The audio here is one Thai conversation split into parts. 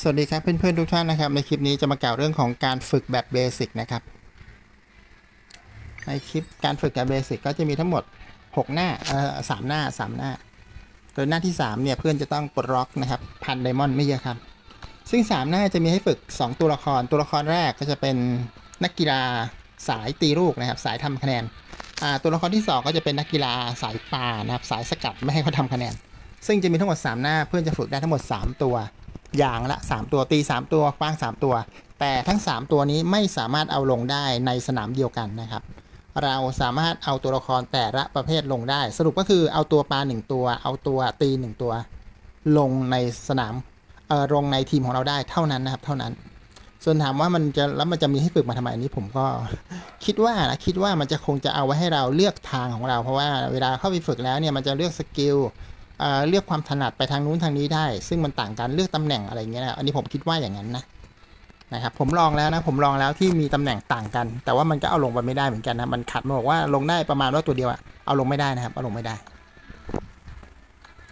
สวัสดีครับเพื่อนๆทุกท่านนะครับ ในคลิปนี้จะมากล่าวเรื่องของการฝึกแบบเบสิกนะครับ ในคลิปการฝึกแบบเบสิกก็จะมีทั้งหมด 6 หน้าเอ่อสามหน้า 3 หน้า โดยหน้าที่ 3 เนี่ยเพื่อนจะต้องปลดล็อกนะครับพันไดมอนด์ไม่เยอะครับ ซึ่ง 3 หน้าจะมีให้ฝึก 2 ตัวละคร ตัวละครแรกก็จะเป็นนักกีฬาสายตีลูกนะครับ สายทำคะแนนอ่าตัวละครที่ 2 ก็จะเป็นนักกีฬาสายป่านะครับสายสกัดไม่ให้เขาทำคะแนน ซึ่งจะมีทั้งหมด 3 หน้าเพื่อนจะฝึกได้ทั้งหมด 3 ตัว อย่างละ 3 ตัวตี3 ตัวกว้าง 3 ตัว แต่ทั้ง 3 ตัวนี้ไม่สามารถเอาลงได้ในสนามเดียวกันนะครับ เราสามารถเอาตัวละครแต่ละประเภทลงได้ สรุปก็คือเอาตัวปลา1ตัว เอาตัวตี 1 ตัว ลงในสนามเอ่อลงในทีมของเราได้เท่านั้นนะครับ เท่านั้น ส่วนถามว่ามันจะแล้วมันจะมีให้ฝึกมาทำไมอันนี้ผมก็คิดว่านะคิดว่ามันจะคงจะเอาไว้ให้เราเลือกทางของเรา เพราะว่าเวลาเข้าไปฝึกแล้วเนี่ยมันจะเลือกสกิล เเลือกความถนัดไปทางนู้นทางนี้ได้ ซึ่งมันต่างกันเลือกตำแหน่งอะไรเงี้ยนะอันนี้ผมคิดว่าอย่างนั้นนะนะครับผมลองแล้วนะผมลองแล้วที่มีตำแหน่งต่างกัน แต่ว่ามันก็เอาลงไปไม่ได้เหมือนกันนะมันขัดมาบอกว่าลงได้ประมาณว่าตัวเดียวอะเอาลงไม่ได้นะครับเอาลงไม่ได้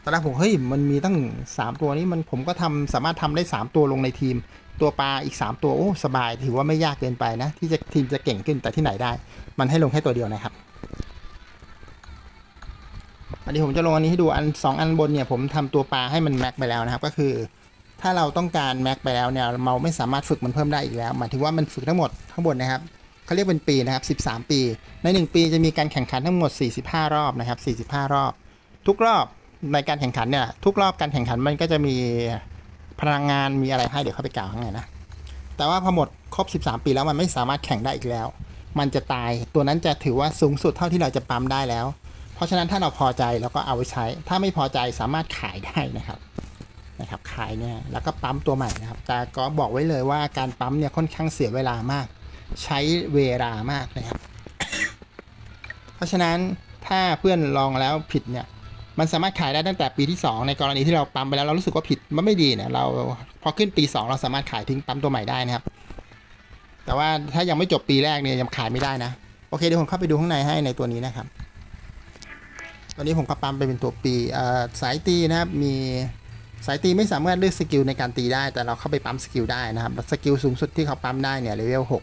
ตอนแรกผมเฮ้ยมันมีตั้ง 3 ตัวนี้มันผมก็ทำสามารถทำได้ 3 ตัวลงในทีม ตัวปลาอีก 3 ตัวโอ้สบาย ถือว่าไม่ยากเกินไปนะ ที่จะทีมจะเก่งขึ้นแต่ที่ไหนได้ มันให้ลงแค่ตัวเดียวนะครับ อันนี้ผมจะลงอันนี้ให้ดูอัน 2 อันบนเนี่ยผมทำตัวปลาให้มันแม็กไปแล้วนะครับ ก็คือ ถ้าเราต้องการแม็กไปแล้วเนี่ยเราไม่สามารถฝึกมันเพิ่มได้อีกแล้วหมายถึงว่ามันฝึกทั้งหมดข้างบนนะครับเขาเรียกเป็นปีนะครับ 13 ปี ใน 1 ปีจะมีการแข่งขันทั้งหมด 45 รอบนะครับ 45 รอบ ทุกรอบในการแข่งขันเนี่ยทุกรอบการแข่งขันมันก็จะมีพลังงานมีอะไรให้เดี๋ยวเข้าไปกล่าวข้างในนะแต่ว่าพอหมดครบ 13 ปีแล้วมันไม่สามารถแข่งได้อีกแล้ว มันจะตายตัวนั้นจะถือว่าสูงสุดเท่าที่เราจะปั๊มได้แล้ว เพราะฉะนั้นถ้าเราพอใจเราก็เอาไว้ใช้ ถ้าไม่พอใจสามารถขายได้นะครับนะครับขายเนี่ยแล้วก็ปั๊มตัวใหม่นะครับ แต่ก็บอกไว้เลยว่าการปั๊มเนี่ยค่อนข้างเสียเวลามาก ใช้เวลามากนะครับ เพราะฉะนั้นถ้าเพื่อนลองแล้วผิดเนี่ยมันสามารถขายได้ตั้งแต่ปีที่ 2 ในกรณีที่เราปั๊มไปแล้วเรารู้สึกว่าผิดมันไม่ดีเนี่ยเราพอขึ้นปี 2 เราสามารถขายทิ้งปั๊มตัวใหม่ได้นะครับ แต่ว่าถ้ายังไม่จบปีแรกเนี่ยยังขายไม่ได้นะ โอเคเดี๋ยวผมเข้าไปดูข้างในให้ในตัวนี้นะครับ ตอนนี้ผมก็ปั๊มไปเป็นตัวปีสายตีนะครับมีสายตีไม่สามารถเลือกสกิลในการตีได้ แต่เราเข้าไปปั๊มสกิลได้นะครับสกิลสูงสุดที่เขาปั๊มได้เนี่ยเลเวล6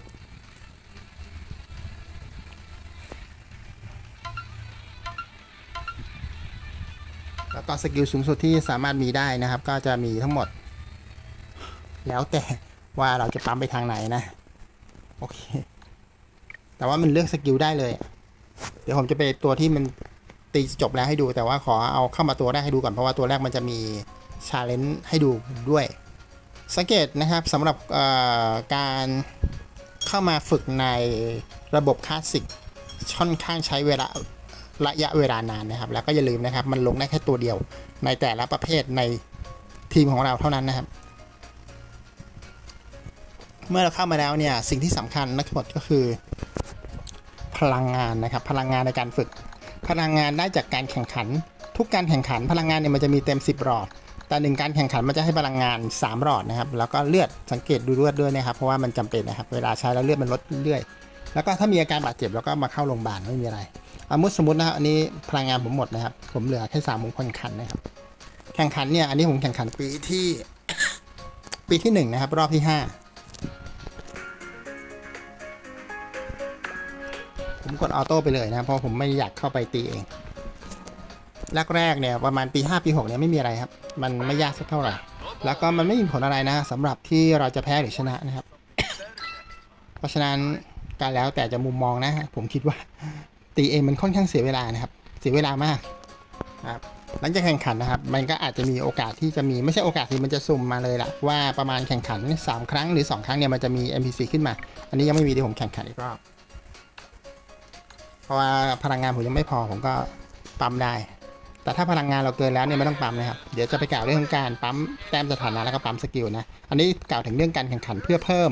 แล้วก็สกิลสูงสุดที่สามารถมีได้นะครับ ก็จะมีทั้งหมด แล้วแต่ว่าเราจะปั๊มไปทางไหนนะ โอเค แต่ว่ามันเลือกสกิลได้เลย เดี๋ยวผมจะไปตัวที่มัน ตีจบแล้วให้ดู แต่ว่าขอเอาเข้ามาตัวแรกให้ดูก่อนเพราะว่าตัวแรกมันจะมีชาเลนจ์ให้ดูด้วย สังเกตนะครับสำหรับการเข้ามาฝึกในระบบคลาสสิกค่อนข้างใช้เวลาระยะเวลานานนะครับ แล้วก็อย่าลืมนะครับ มันลงได้แค่ตัวเดียว ในแต่ละประเภทในทีมของเราเท่านั้นนะครับ เมื่อเราเข้ามาแล้วเนี่ย สิ่งที่สำคัญทั้งหมดก็คือ พลังงานนะครับ พลังงานในการฝึก พลังงานได้จากการแข่งขัน ทุกการแข่งขันพลังงานเนี่ยมันจะมีเต็ม 10 หลอด แต่หนึ่งการแข่งขันมันจะให้พลังงาน 3 หลอดนะครับ แล้วก็เลือดสังเกตดูเลือดด้วยนะครับ เพราะว่ามันจำเป็นนะครับ เวลาใช้แล้วเลือดมันลดเรื่อย แล้วก็ถ้ามีอาการบาดเจ็บแล้วก็มาเข้าโรงพยาบาลไม่มีอะไรอามุสมมตินะครับอันนี้พลังงานผมหมดนะครับ ผมเหลือแค่สามมงคลขันนะครับ แข่งขันเนี่ย อันนี้ผมแข่งขันปีที่ ปีที่หนึ่งนะครับ รอบที่ห้า ผมกดออโต้ไปเลยนะเพราะผมไม่อยากเข้าไปตีเองแรกๆเนี่ยประมาณปี5ปี6เนี่ยไม่มีอะไรครับ มันไม่ยากสักเท่าไหร่ แล้วก็มันไม่มีผลอะไรนะสำหรับที่เราจะแพ้หรือชนะนะครับ เพราะฉะนั้นการแล้วแต่จะมุมมองนะ ผมคิดว่าตีเองมันค่อนข้างเสียเวลานะครับ เสียเวลามากครับหลังจากแข่งขันนะครับ มันก็อาจจะมีโอกาสที่จะมีไม่ใช่โอกาสที่มันจะสุ่มมาเลยล่ะว่าประมาณแข่งขัน 3 ครั้งหรือ 2 ครั้งเนี่ยมันจะมี NPC ขึ้นมา อันนี้ยังไม่มีที่ผมแข่งขันอีกรอบ ราะว่าพลังงานผมยังไม่พอผมก็ปั๊มได้ แต่ถ้าพลังงานเราเกินแล้วเนี่ยไม่ต้องปั๊มนะครับ เดี๋ยวจะไปกล่าวเรื่องการปั๊มแต้มสถานะแล้วก็ปั๊มสกิลนะ อันนี้กล่าวถึงเรื่องการแข่งขันเพื่อเพิ่ม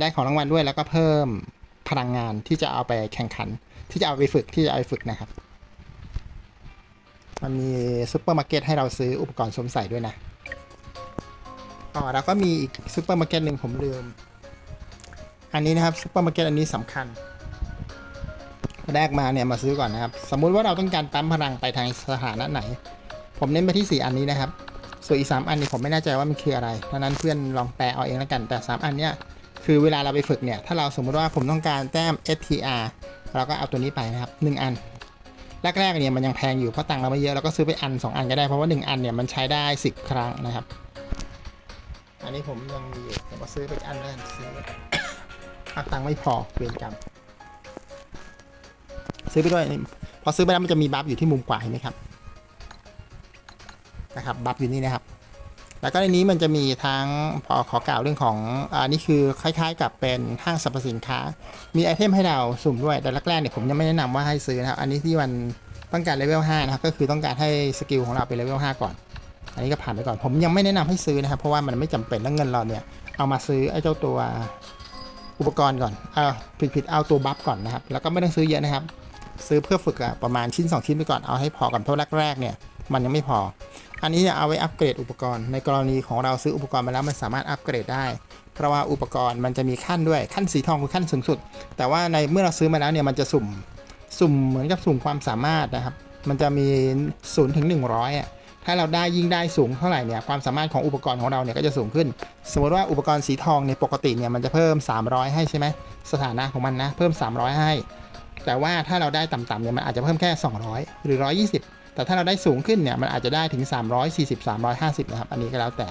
ได้ของรางวัลด้วยแล้วก็เพิ่มพลังงานที่จะเอาไปแข่งขัน ที่จะเอาไปฝึกที่จะเอาไปฝึกนะครับ มันมีซูเปอร์มาร์เก็ตให้เราซื้ออุปกรณ์สวมใส่ด้วยนะอ๋อแล้วก็มีอีกซูเปอร์มาร์เก็ตหนึ่งผมลืม อันนี้นะครับซูเปอร์มาร์เก็ตอันนี้สำคัญ แรกมาเนี่ยมาซื้อก่อนนะครับ สมมุติว่าเราต้องการปั๊มพลังไปทางสถานะไหน ผมเน้นไปที่ 4 อันนี้นะครับ ส่วนอีกสามอันนี่ผมไม่แน่ใจว่ามันคืออะไรเพราะนั้นเพื่อนลองแปลเอาเองแล้วกัน แต่สามอันเนี้ยคือเวลาเราไปฝึกเนี่ย ถ้าเราสมมติว่าผมต้องการแต้ม STR เราก็เอาตัวนี้ไปนะครับหนึ่งอัน แรกๆเนี่ยมันยังแพงอยู่เพราะตังค์เราไม่เยอะเราก็ซื้อไปอัน 2 อันก็ได้เพราะว่า 1 อันเนี่ยมันใช้ได้ 10 ครั้งนะครับ อันนี้ผมยังมีอยู่ผมก็ซื้อไปอันแรกซื้อตังค์ไม่พอเวรกรรม ซื้อไปด้วยพอซื้อไปแล้วมันจะมีบัฟอยู่ที่มุมขวาเห็นไหมครับนะครับบัฟอยู่นี่นะครับ แล้วก็ในนี้มันจะมีทั้งพอขอกล่าวเรื่องของอันนี้คือคล้ายๆ กับเป็นห้างสรรพสินค้า มีไอเทมให้เราสุ่มด้วยแต่แรกๆเนี่ยผมยังไม่แนะนำว่าให้ซื้อนะครับ อันนี้ที่มันต้องการเลเวล5นะครับก็คือต้องการให้สกิลของเราเป็นเลเวล5ก่อน อันนี้ก็ผ่านไปก่อนผมยังไม่แนะนำให้ซื้อนะครับ เพราะว่ามันไม่จำเป็นแล้วเงินเราเนี่ยเอามาซื้อไอ้เจ้าตัวอุปกรณ์ก่อนเออผิดผิดๆเอาตัวบัฟก่อนนะครับ แล้วก็ไม่ต้องซื้อเยอะนะครับ ซื้อเพื่อฝึกอะประมาณชิ้น 2 ชิ้นไปก่อนเอาให้พอก่อนเพราะแรกๆเนี่ยมันยังไม่พอ อันนี้เนี่ยเอาไว้อัปเกรดอุปกรณ์ ในกรณีของเราซื้ออุปกรณ์มาแล้วมันสามารถอัปเกรดได้ เพราะว่าอุปกรณ์มันจะมีขั้นด้วยขั้นสีทองคือขั้นสูงสุด แต่ว่าในเมื่อเราซื้อมาแล้วเนี่ยมันจะสุ่มสุ่มเหมือนกับสุ่มความสามารถนะครับ มันจะมี0ถึง100อะถ้าเราได้ยิ่งได้สูงเท่าไหร่เนี่ยความสามารถของอุปกรณ์ของเราเนี่ยก็จะสูงขึ้น สมมติว่าอุปกรณ์สีทองเนี่ยปกติเนี่ยมันจะเพิ่ม 300 ให้ใช่ไหมสถานะของมันนะเพิ่ม 300 ให้ แต่ว่าถ้าเราได้ต่ำๆเนี่ยมันอาจจะเพิ่มแค่ 200 หรือ 120 แต่ถ้าเราได้สูงขึ้นเนี่ยมันอาจจะได้ถึง 340 350 นะครับ อันนี้ก็แล้วแต่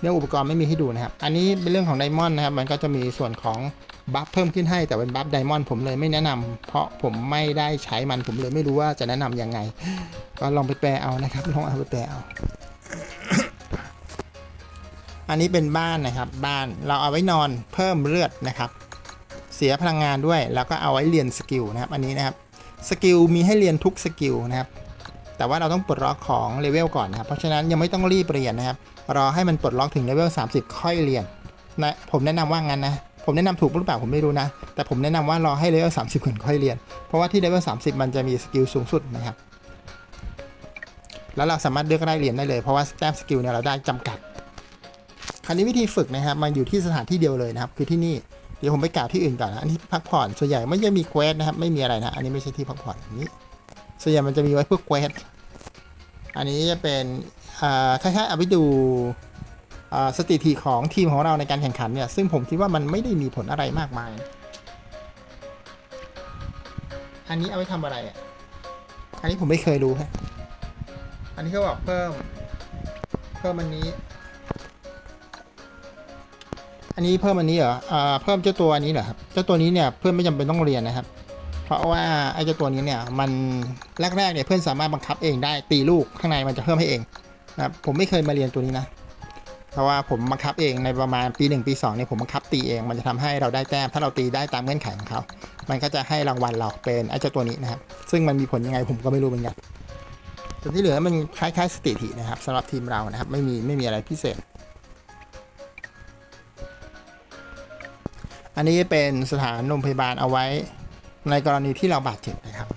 เรื่องอุปกรณ์ไม่มีให้ดูนะครับ อันนี้เป็นเรื่องของไดมอนด์นะครับ มันก็จะมีส่วนของบัฟเพิ่มขึ้นให้แต่เป็นบัฟไดมอนด์ผมเลยไม่แนะนำเพราะผมไม่ได้ใช้มันผมเลยไม่รู้ว่าจะแนะนำยังไง ก็ลองไปแปลเอานะครับ ลองเอาไปแปลเอา อันนี้เป็นบ้านนะครับ บ้านเราเอาไว้นอนเพิ่มเลือดนะครับ เสียพลังงานด้วย แล้วก็เอาไว้เรียนสกิลนะครับ อันนี้นะครับ สกิลมีให้เรียนทุกสกิลนะครับ แต่ว่าเราต้องปลดล็อกของเลเวลก่อนนะครับ เพราะฉะนั้นยังไม่ต้องรีบเรียนนะครับ รอให้มันปลดล็อกถึงเลเวล30 ค่อยเรียนนะ ผมแนะนำว่างั้นนะ ผมแนะนำถูกหรือเปล่าผมไม่รู้นะ แต่ผมแนะนำว่ารอให้เลเวล30ก่อนค่อยเรียน เพราะว่าที่เลเวล30 มันจะมีสกิลสูงสุดนะครับ แล้วเราสามารถเลือกได้เรียนได้เลย เพราะว่าแต้มสกิลเนี่ยเราได้จำกัดคราวนี้วิธีฝึกนะครับมันอยู่ที่สถานที่เดียวเลยนะครับ คือที่นี่ เดี๋ยวผมไปกล่าวที่อื่นก่อนนะ อันนี้พักผ่อน ส่วนใหญ่ไม่จะมีเควสนะครับ ไม่มีอะไรนะ อันนี้ไม่ใช่ที่พักผ่อนอันนี้ ส่วนใหญ่มันจะมีไว้เพื่อเควส อันนี้จะเป็นคล้ายๆเอาไปดูสถิติของทีมของเราในการแข่งขันเนี่ย ซึ่งผมคิดว่ามันไม่ได้มีผลอะไรมากมาย อันนี้เอาไว้ทำอะไรอะ อันนี้ผมไม่เคยรู้ฮะ อันนี้เขาบอกเพิ่ม เพิ่มอันนี้ อันนี้เพิ่มอันนี้เหรออ่าเพิ่มเจ้าตัวอันนี้เหรอครับเจ้าตัวนี้เนี่ยเพื่อนไม่จำเป็นต้องเรียนนะครับ เพราะว่าไอ้เจ้าตัวนี้เนี่ยมันแรกๆเนี่ยเพื่อนสามารถบังคับเองได้ตีลูกข้างในมันจะเพิ่มให้เองนะครับผมไม่เคยมาเรียนตัวนี้นะเพราะว่าผมบังคับเองในประมาณปี 1 ปี2เนี่ยผมบังคับตีเอง มันจะทำให้เราได้แต้มถ้าเราตีได้ตามเงื่อนไขของเขา มันก็จะให้รางวัลเราเป็นไอ้เจ้าตัวนี้นะครับ ซึ่งมันมีผลยังไงผมก็ไม่รู้เหมือนกันส่วนที่เหลือมันคล้ายๆสถิตินะครับสำหรับทีมเรานะครับ ไม่มีไม่มีอะไรพิเศษ อันนี้เป็นสถานโรงพยาบาลเอาไว้ ในกรณีที่เราบาดเจ็บนะครับ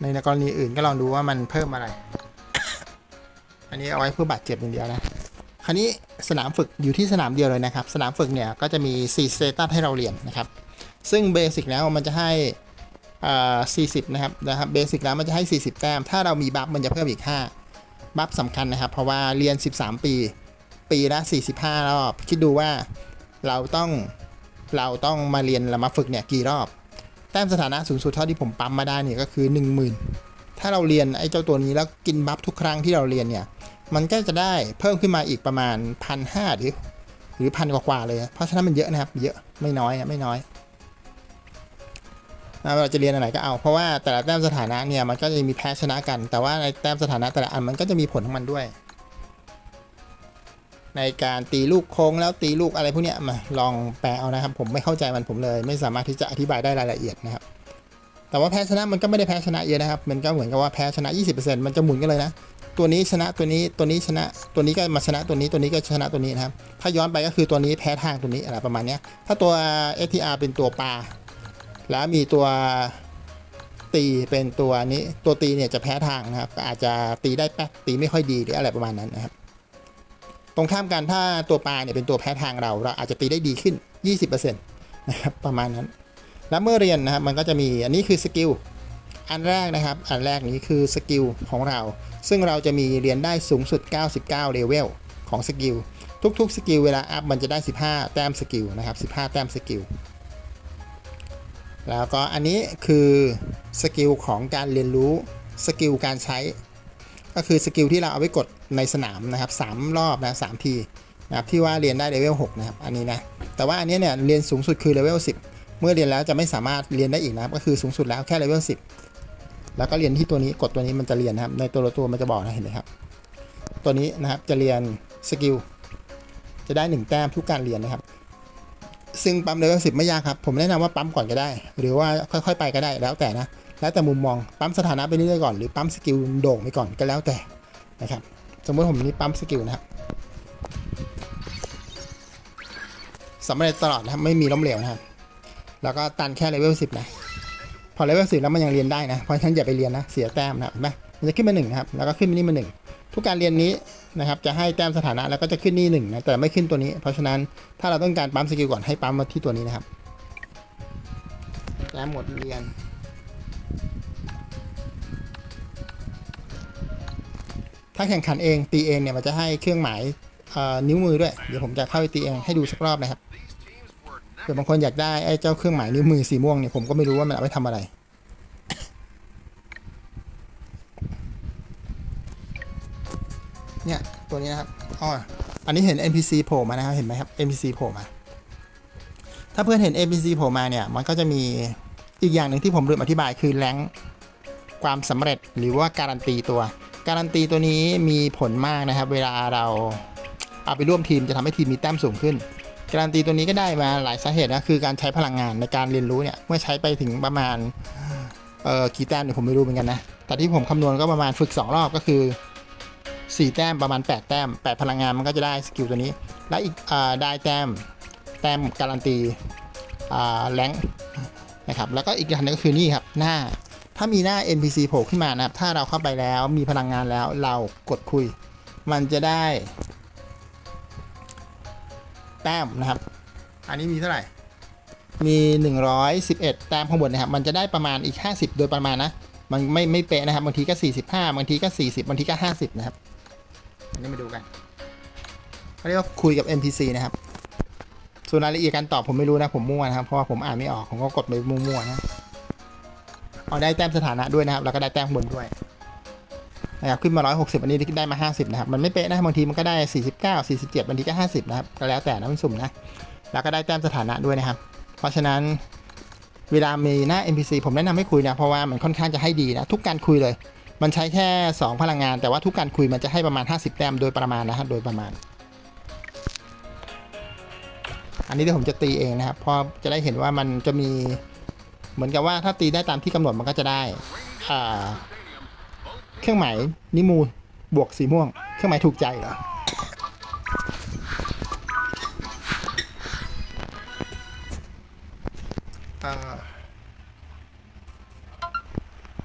ในกรณีอื่นก็ลองดูว่ามันเพิ่มอะไร อันนี้เอาไว้เพื่อบาดเจ็บอย่างเดียวนะคราวนี้สนามฝึกอยู่ที่สนามเดียวเลยนะครับ สนามฝึกเนี่ยก็จะมี4 s t a t u s ให้เราเรียนนะครับ ซึ่งเบสิกแล้วมันจะให้อ่า40 นะครับนะครับเบสิกแล้วมันจะให้ 40 แต้ม ถ้าเรามีบัฟมันจะเพิ่มอีก 5 บัฟสำคัญนะครับ เพราะว่าเรียน 13 ปี ปีละ 45 รอบ คิดดูว่า เราต้องเราต้องมาเรียนแล้วมาฝึกเนี่ยกี่รอบ แต้มสถานะสูงสุดเท่าที่ผมปั๊มมาได้เนี่ยก็คือ 10,000 ถ้าเราเรียนไอ้เจ้าตัวนี้แล้วกินบัฟทุกครั้งที่เราเรียนเนี่ยมันก็จะได้เพิ่มขึ้นมาอีกประมาณพันห้าหรือหรือพันกว่าๆเลย เพราะฉะนั้นมันเยอะนะครับ เยอะไม่น้อยไม่น้อยเราจะเรียนอะไรก็เอา เพราะว่าแต่ละแต้มสถานะเนี่ยมันก็จะมีแพ้ชนะกัน แต่ว่าในแต้มสถานะแต่ละอันมันก็จะมีผลของมันด้วย ในการตีลูกโค้งแล้วตีลูกอะไรพวกเนี้ยมาลองแปลเอานะครับ ผมไม่เข้าใจมันผมเลย ไม่สามารถที่จะอธิบายได้รายละเอียดนะครับ แต่ว่าแพ้ชนะมันก็ไม่ได้แพ้ชนะเยอะนะครับ มันก็เหมือนกับว่าแพ้ชนะ 20%มันจะหมุนกันเลยนะ ตัวนี้ชนะตัวนี้ตัวนี้ชนะตัวนี้ก็มาชนะตัวนี้ตัวนี้ก็ชนะตัวนี้นะครับ ถ้าย้อนไปก็คือตัวนี้แพ้ทางตัวนี้อะไรประมาณนี้ถ้าตัว STR เป็นตัวปลาแล้วมีตัวตีเป็นตัวนี้ตัวตีเนี่ยจะแพ้ทางนะครับอาจจะตีได้แป๊กตีไม่ค่อยดีหรืออะไรประมาณนั้นนะครับ ตรงข้ามกันถ้าตัวปลาเนี่ยเป็นตัวแพ้ทางเรา เราอาจจะตีได้ดีขึ้น 20%นะครับประมาณนั้น แล้วเมื่อเรียนนะครับมันก็จะมีอันนี้คือสกิลอันแรกนะครับ อันแรกนี้คือสกิลของเรา ซึ่งเราจะมีเรียนได้สูงสุด 99เลเวลของสกิลทุกๆสกิลเวลาอัพมันจะได้ 15 แต้มสกิลนะครับ 15 แต้มสกิลแล้วก็อันนี้คือสกิลของการเรียนรู้สกิลการใช้ ก็คือสกิลที่เราเอาไว้กดในสนามนะครับ3รอบนะ3ทีนะครับที่ว่าเรียนได้เลเวล6นะครับอันนี้นะแต่ว่าอันนี้เนี่ยเรียนสูงสุดคือเลเวล10 เมื่อเรียนแล้วจะไม่สามารถเรียนได้อีกนะครับก็คือสูงสุดแล้วแค่เลเวล10 แล้วก็เรียนที่ตัวนี้กดตัวนี้มันจะเรียนนะครับในตัวละตัวมันจะบอกนะเห็นไหมครับตัวนี้นะครับจะเรียนสกิลจะได้ 1 แต้มทุกการเรียนนะครับ ซึ่งปั๊มเลเวล10 ไม่ยากครับ ผมแนะนำว่าปั๊มก่อนก็ได้ หรือว่าค่อยๆ ไปก็ได้แล้วแต่นะ แล้วแต่มุมมองปั๊มสถานะไปเรื่อยๆก่อนหรือปั๊มสกิลโด่งไปก่อนก็แล้วแต่นะครับสมมติผมนี่ปั๊มสกิลนะครับสำเร็จตลอดนะครับไม่มีล้มเหลวนะครับ แล้วก็ตันแค่เลเวล10นะพอเลเวล10แล้วมันยังเรียนได้นะเพราะฉะนั้นอย่าไปเรียนนะเสียแต้มนะเห็นไหมมันจะขึ้นมาหนึ่งนะครับแล้วก็ขึ้นมานี่มาหนึ่งทุกการเรียนนี้นะครับจะให้แต้มสถานะแล้วก็จะขึ้นนี่หนึ่งนะแต่ไม่ขึ้นตัวนี้ เพราะฉะนั้นถ้าเราต้องการปั๊มสกิลก่อนให้ปั๊มมาที่ตัวนี้นะครับแต้มหมดเรียน ถ้าแข่งขันเองตีเองเนี่ยมันจะให้เครื่องหมายนิ้วมือด้วย เดี๋ยวผมจะเข้าไปตีเองให้ดูสักรอบนะครับเผื่อบางคนอยากได้ไอ้เจ้าเครื่องหมายนิ้วมือสีม่วงเนี่ยผมก็ไม่รู้ว่ามันเอาไว้ทำอะไรเนี่ยตัวนี้นะครับอ๋ออันนี้เห็น NPC โผล่มานะครับ เห็นไหมครับ NPC โผล่มา ถ้าเพื่อนเห็น NPC โผล่มาเนี่ย มันก็จะมีอีกอย่างหนึ่งที่ผมลืมอธิบายคือแรงความสำเร็จหรือว่าการันตีตัว การันตีตัวนี้มีผลมากนะครับ เวลาเราเอาไปร่วมทีมจะทำให้ทีมมีแต้มสูงขึ้น การันตีตัวนี้ก็ได้มาหลายสาเหตุนะคือการใช้พลังงานในการเรียนรู้เนี่ยเมื่อใช้ไปถึงประมาณเอ่อกี่แต้มเนี่ยผมไม่รู้เหมือนกันนะแต่ที่ผมคำนวณก็ประมาณฝึก 2 รอบก็คือ 4 แต้มประมาณ 8 แต้ม 8 พลังงานมันก็จะได้สกิลตัวนี้ และอีกอได้แต้มแต้มการันตีแรงนะครับแล้วก็อีกอย่างหนึงก็คือนี่ครับหน้า ถ้ามีหน้า NPC โผล่ขึ้นมานะครับ ถ้าเราเข้าไปแล้วมีพลังงานแล้วเรากดคุย มันจะได้ แต้มนะครับ อันนี้มีเท่าไหร่ มี 111 แต้มข้างบนนะครับ มันจะได้ประมาณอีก 50 โดยประมาณนะ มันไม่ไม่เป๊ะนะครับ บางทีก็ 45 บางทีก็ 40 บางทีก็ 50 นะครับ อันนี้มาดูกันเขาเรียกว่าคุยกับ NPC นะครับส่วนรายละเอียดการตอบผมไม่รู้นะ ผมมั่วนะครับ เพราะว่าผมอ่านไม่ออก ผมก็กดไปมั่วๆนะ เอาได้แต้มสถานะด้วยนะครับแล้วก็ได้แต้มบนด้วยนะครับขึ้นมา 160 อันนี้ได้มา 50 นะครับ มันไม่เป๊ะนะ บางทีมันก็ได้ 49 47 บางทีก็ 50 นะครับ ก็แล้วแต่นะมันสุ่มนะ แล้วก็ได้แต้มสถานะด้วยนะครับ เพราะฉะนั้นเวลามีหน้า NPC ผมแนะนำให้คุยนะ เพราะว่ามันค่อนข้างจะให้ดีนะ ทุกการคุยเลย มันใช้แค่ 2 พลังงาน แต่ว่าทุกการคุยมันจะให้ประมาณ 50 แต้มโดยประมาณนะครับ โดยประมาณ อันนี้เดี๋ยวผมจะตีเองนะครับ เพราะจะได้เห็นว่ามันจะมี เหมือนกับว่าถ้าตีได้ตามที่กำหนดมันก็จะได้อ่าเครื่องหมายนิมูบวกสีม่วง เครื่องหมายถูกใจเหรอเอ่อ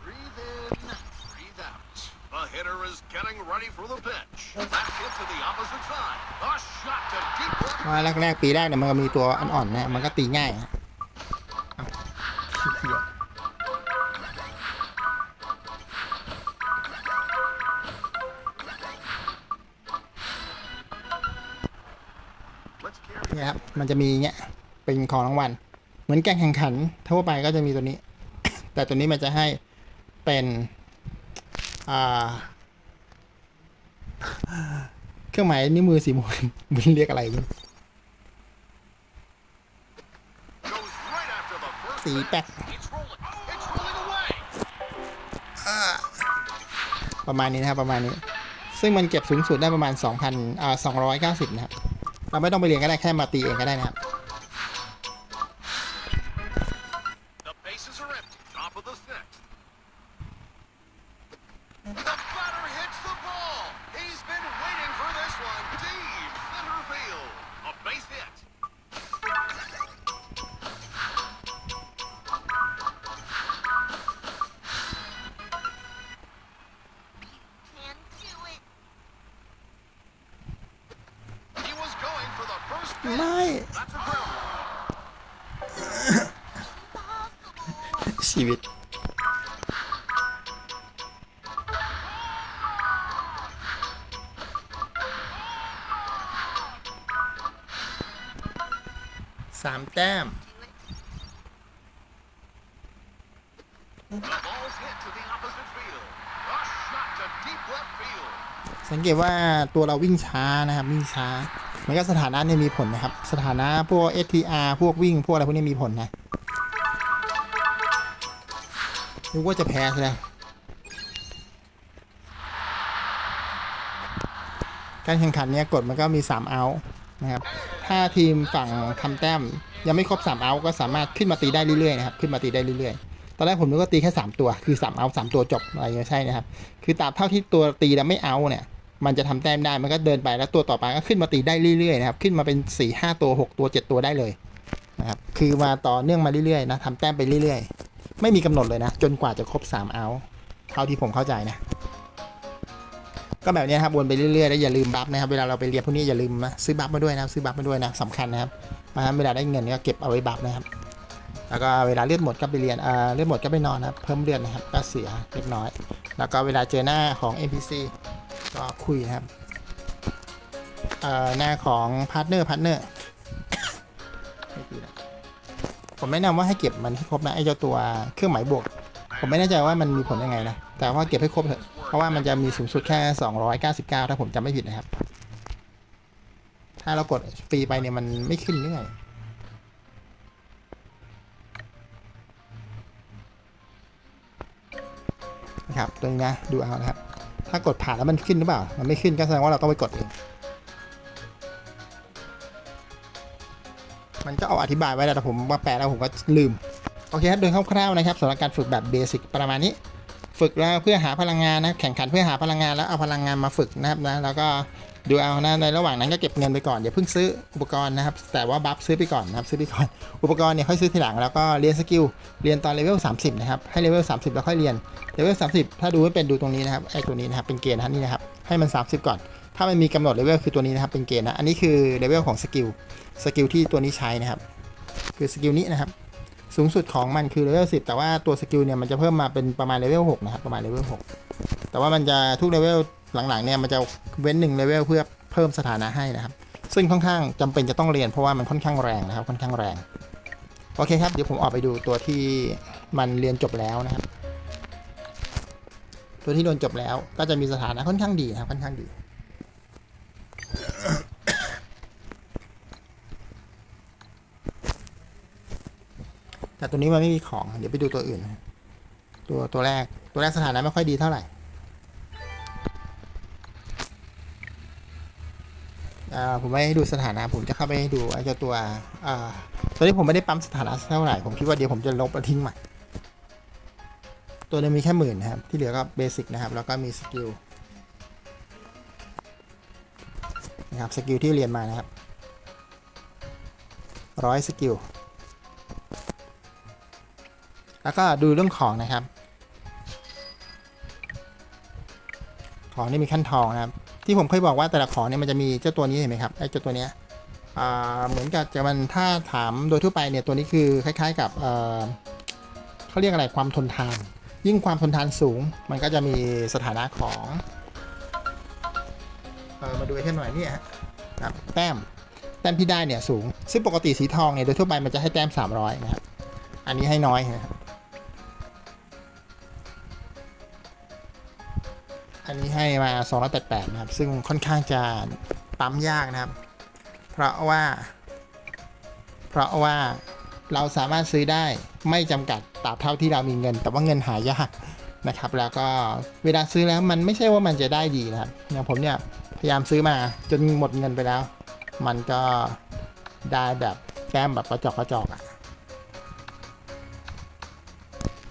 Breathe in, breathe out. The hitter is getting ready for the pitch. That's hit to the opposite side. A shot to deep left. ว่าแรกๆปีแรกเนี่ยมันก็มีตัวอ่อนๆนะมันก็ตีง่าย มันจะมีเงี้ยเป็นของรางวัลเหมือนแกงแข่งขันทั่วไปก็จะมีตัวนี้ แต่ตัวนี้มันจะให้เป็นอ่าเครื่องหมายนิ้วมือสีม่วงมันเรียกอะไรไม่รู้ goes right after the first. สีแป๊กประมาณนี้นะครับประมาณนี้ ซึ่งมันเก็บสูงสุดได้ประมาณ2,000อ่า290 นะครับ เราไม่ต้องไปเรียนก็ได้แค่มาตีเองก็ได้นะครับ ไม่ ชีวิต สามแต้ม สังเกตว่าตัวเราวิ่งช้านะครับ วิ่งช้า มันก็สถานะเนี่ยมีผลนะครับ สถานะพวก STR พวกวิ่ง พวกอะไรพวกนี้มีผลนะนึกว่าจะแพ้ซะแล้วการแข่งขันเนี้ยกฎมันก็มี 3 เอานะครับ ถ้าทีมฝั่งทำแต้ม ยังไม่ครบ 3 เอาก็สามารถขึ้นมาตีได้เรื่อยๆนะครับ ขึ้นมาตีได้เรื่อยๆ ตอนแรกผมนึกว่าตีแค่ 3 ตัว คือ 3 เอา 3 ตัวจบอะไรไม่ใช่นะครับ คือตราบเท่าที่ตัวตีแล้วไม่เอาเนี่ย มันจะทำแต้มได้มันก็เดินไปแล้วตัวต่อไปก็ขึ้นมาตีได้เรื่อยๆนะครับขึ้นมาเป็น4ี่ห้าตัว 6 ตัว 7 ตัวได้เลยนะครับคือมาต่อเนื่องมาเรื่อยๆนะทำแต้มไปเรื่อยๆ ไม่มีกำหนดเลยนะ จนกว่าจะครบ3เอาเท่าที่ผมเข้าใจนะก็แบบนี้ครับวนไปเรื่อยๆแล้วอย่าลืมบัฟนะครับเวลาเราไปเรียนพวกนี้อย่าลืมนะซื้อบัฟมาด้วยนะซื้อบัฟมาด้วยนะสำคัญนะครับเพราะฉะนั้นเวลาได้เงินก็เก็บเอาไว้บัฟนะครับแล้วก็เวลาเลือดหมดก็ไปเรียนเอ่อเลือดหมดก็ไปนอนนะครับเพิ่มเลือดนะครับก็เสียเล็กน้อย แล้วก็เวลาเจอหน้าของ NPC ก็คุยนะครับเอ่อหน้าของพาร์ทเนอร์พาร์ทเนอร์ผมแนะนำว่าให้เก็บมันให้ครบนะไอ้เจ้าตัวเครื่องหมายบวก ผมไม่แน่ใจว่ามันมีผลยังไงนะ แต่ว่าเก็บให้ครบเถอะ เพราะว่ามันจะมีสูงสุดแค่ 299 ถ้าผมจำไม่ผิดนะครับ ถ้าเรากดฟรีไปเนี่ยมันไม่ขึ้นเรื่อยนะครับตัวนี้นะดูเอานะครับ ถ้ากดผ่านแล้วมันขึ้นหรือเปล่า มันไม่ขึ้นก็แสดงว่าเราต้องไปกดเอง มันก็เอาอธิบายไว้แล้วแต่ผมว่าแปลแล้วผมก็ลืม โอเคครับโดยคร่าวๆนะครับสำหรับการฝึกแบบเบสิกประมาณนี้ ฝึกแล้วเพื่อหาพลังงานนะ แข่งขันเพื่อหาพลังงานแล้วเอาพลังงานมาฝึกนะครับนะ แล้วก็ ดูเอานะในระหว่างนั้นก็เก็บเงินไปก่อนอย่าเพิ่งซื้ออุปกรณ์นะครับ แต่ว่าบัฟซื้อไปก่อนนะครับซื้อไปก่อนอุปกรณ์เนี่ยค่อยซื้อทีหลังแล้วก็เรียนสกิลเรียนตอนเลเวล30นะครับให้เลเวล30 แล้วค่อยเรียนเลเวล30 ถ้าดูไม่เป็นดูตรงนี้นะครับไอ้ตัวนี้นะครับเป็นเกณฑ์นะนี่นะครับให้มัน 30 ก่อน ถ้ามันมีกำหนดเลเวลคือตัวนี้นะครับเป็นเกณฑ์นะอันนี้คือเลเวลของสกิลสกิลที่ตัวนี้ใช้นะครับคือสกิลนี้นะครับสูงสุดของมันคือเลเวล10 แต่ว่าตัวสกิลเนี่ยมันจะเพิ่มมาเป็นประมาณเลเวล6นะครับประมาณเลเวล6แต่ว่ามันจะทุกเลเวล หลังๆเนี่ยมันจะเว้น1เลเวลเพื่อเพิ่มสถานะให้นะครับ ซึ่งค่อนข้างจำเป็นจะต้องเรียนเพราะว่ามันค่อนข้างแรงนะครับค่อนข้างแรงโอเคครับเดี๋ยวผมออกไปดูตัวที่มันเรียนจบแล้วนะครับ ตัวที่โดนจบแล้วก็จะมีสถานะค่อนข้างดีนะครับค่อนข้างดีแต่ตัวนี้มันไม่มีของ เดี๋ยวไปดูตัวอื่น ตัวตัวแรก ตัวแรกสถานะไม่ค่อยดีเท่าไหร่ อ่าผมไม่ให้ดูสถานะผมจะเข้าไปให้ดูไอ้เจ้าตัวอ่าตัวนี้ผมไม่ได้ปั๊มสถานะเท่าไหร่ผมคิดว่าเดี๋ยวผมจะลบแล้วทิ้งใหม่ตัวนี้มีแค่หมื่นนะครับ ที่เหลือก็เบสิกนะครับ แล้วก็มีสกิลนะครับสกิลที่เรียนมานะครับร้อยสกิลแล้วก็ดูเรื่องของนะครับ ของนี่มีขั้นทองนะครับ ที่ผมเคยบอกว่าแต่ละของเนี่ยมันจะมีเจ้าตัวนี้เห็นไหมครับไอ้เจ้าตัวเนี้ยเหมือนกับจะมันถ้าถามโดยทั่วไปเนี่ยตัวนี้คือคล้าย ๆ กับเขาเรียกอะไรความทนทาน ยิ่งความทนทานสูง มันก็จะมีสถานะของมาดูไอเทมหน่อยเนี่ยฮะครับแต้มแต้มที่ได้เนี่ยสูง ซึ่งปกติสีทองเนี่ยโดยทั่วไปมันจะให้แต้ม 300 นะครับ อันนี้ให้น้อยนะครับ อันนี้ให้มา 288 นะครับ ซึ่งค่อนข้างจะปั๊มยากนะครับ เพราะว่า เพราะว่าเราสามารถซื้อได้ไม่จำกัดตราบเท่าที่เรามีเงิน แต่ว่าเงินหายากนะครับ แล้วก็เวลาซื้อแล้วมันไม่ใช่ว่ามันจะได้ดีนะครับ อย่างผมเนี่ยพยายามซื้อมาจนหมดเงินไปแล้ว มันก็ได้แบบแต้มแบบกระจอกกระจอกอะ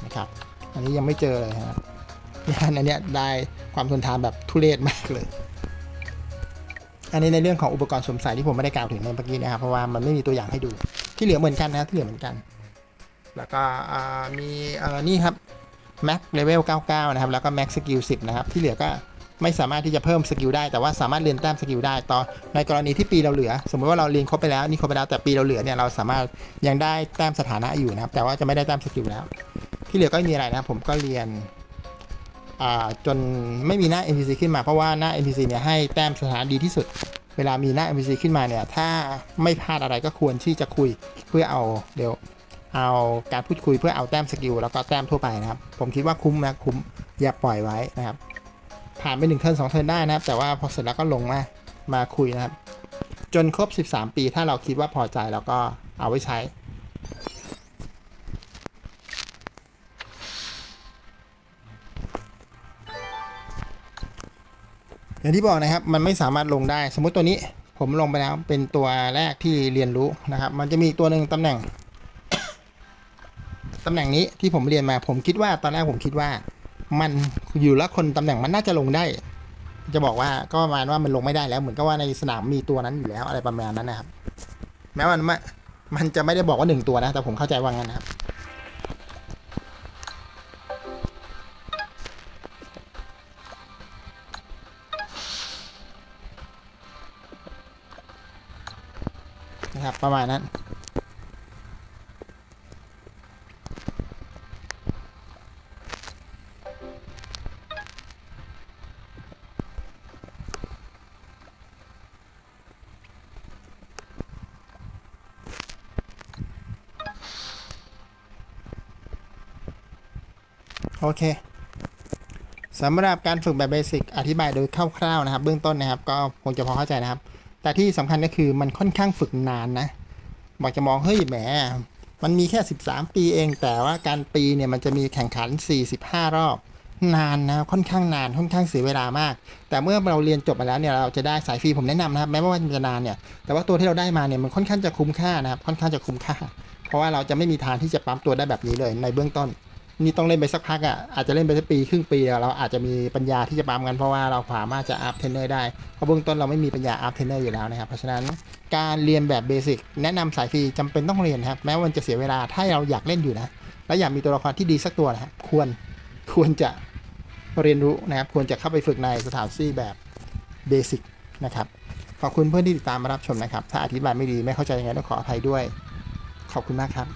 นะครับ อันนี้ยังไม่เจอเลยนะครับงานอันเนี้ยได้ ความทนทานแบบทุเรศมากเลย อันนี้ในเรื่องของอุปกรณ์สวมใส่ที่ผมไม่ได้กล่าวถึงในเมื่อกี้นะครับ เพราะว่ามันไม่มีตัวอย่างให้ดู ที่เหลือเหมือนกันนะที่เหลือเหมือนกัน แล้วก็มีนี่ครับ Max Level 99 นะครับ แล้วก็ Max Skill 10 นะครับ ที่เหลือก็ไม่สามารถที่จะเพิ่มสกิลได้แต่ว่าสามารถเรียนแต้มสกิลได้ต่อในกรณีที่ปีเราเหลือ สมมติว่าเราเรียนครบไปแล้วนี่ครบไปแล้วแต่ปีเราเหลือเนี่ยเราสามารถยังได้แต้มสถานะอยู่นะครับ แต่ว่าจะไม่ได้แต้มสกิลแล้ว ที่เหลือก็ไม่มีอะไรนะผมก็เรียน จนไม่มีหน้า NPC ขึ้นมาเพราะว่าหน้า NPC เนี่ยให้แต้มสถานะดีที่สุด เวลามีหน้า NPC ขึ้นมาเนี่ยถ้าไม่พลาดอะไรก็ควรที่จะคุยเพื่อเอาเดี๋ยวเอาการพูดคุยเพื่อเอาแต้มสกิลแล้วก็แต้มทั่วไปนะครับ ผมคิดว่าคุ้มนะคุ้มอย่าปล่อยไว้นะครับ ผ่านไปหนึ่งเทิร์นสองเทิร์นได้นะครับ แต่ว่าพอเสร็จแล้วก็ลงมามาคุยนะครับ จนครบ 13 ปีถ้าเราคิดว่าพอใจเราก็เอาไว้ใช้ อย่างที่บอกนะครับมันไม่สามารถลงได้ สมมุติตัวนี้ผมลงไปแล้วเป็นตัวแรกที่เรียนรู้นะครับ มันจะมีตัวหนึ่งตำแหน่งตำแหน่งนี้ที่ผมเรียนมาผมคิดว่าตอนแรกผมคิดว่า มันอยู่ล้วคนตำแหน่งมันน่าจะลงได้ จะบอกว่าก็ประมาณว่ามันลงไม่ได้แล้ว เหมือนกับว่าในสนามมีตัวนั้นอยู่แล้วอะไรประมาณนั้นนะครับ แม้ว่ามันมันจะไม่ได้บอกว่าหนึ่งตัวนะ แต่ผมเข้าใจว่างั้นนะครับ นะครับ ประมาณนั้น โอเคสำหรับการฝึกแบบเบสิกอธิบายโดยคร่าวๆนะครับ เบื้องต้นนะครับ ก็คงจะพอเข้าใจนะครับ แต่ที่สำคัญก็คือมันค่อนข้างฝึกนานนะบอกจะมองเฮ้ยแหม มันมีแค่ 13 ปีเอง แต่ว่าการปีเนี่ยมันจะมีแข่งขัน 45 รอบ นานนะค่อนข้างนานค่อนข้างเสียเวลามาก แต่เมื่อเราเรียนจบมาแล้วเนี่ยเราจะได้สายฟรีผมแนะนำนะครับแม้ว่ามันจะนานเนี่ยแต่ว่าตัวที่เราได้มาเนี่ยมันค่อนข้างจะคุ้มค่านะครับค่อนข้างจะคุ้มค่า เพราะว่าเราจะไม่มีทางที่จะปั๊มตัวได้แบบนี้เลยในเบื้องต้น นี่ต้องเล่นไปสักพักอะอาจจะเล่นไปสักปีครึ่งปีเราอาจจะมีปัญญาที่จะปั๊มกันเพราะว่าเราสามารถจะอัพเทรนเนอร์ได้เพราะเบื้องต้นเราไม่มีปัญญาอัพเทรนเนอร์อยู่แล้วนะครับเพราะฉะนั้นการเรียนแบบเบสิกแนะนำสายฟรีจำเป็นต้องเรียนครับแม้ว่ามันจะเสียเวลาถ้าเราอยากเล่นอยู่นะและอยากมีตัวละครที่ดีสักตัวนะครับควรควรจะเรียนรู้นะครับควรจะเข้าไปฝึกในสถานที่แบบเบสิกนะครับขอบคุณเพื่อนที่ติดตามมารับชมนะครับ ถ้าอธิบายไม่ดีไม่เข้าใจยังไงต้องขออภัยด้วย ขอบคุณมากครับ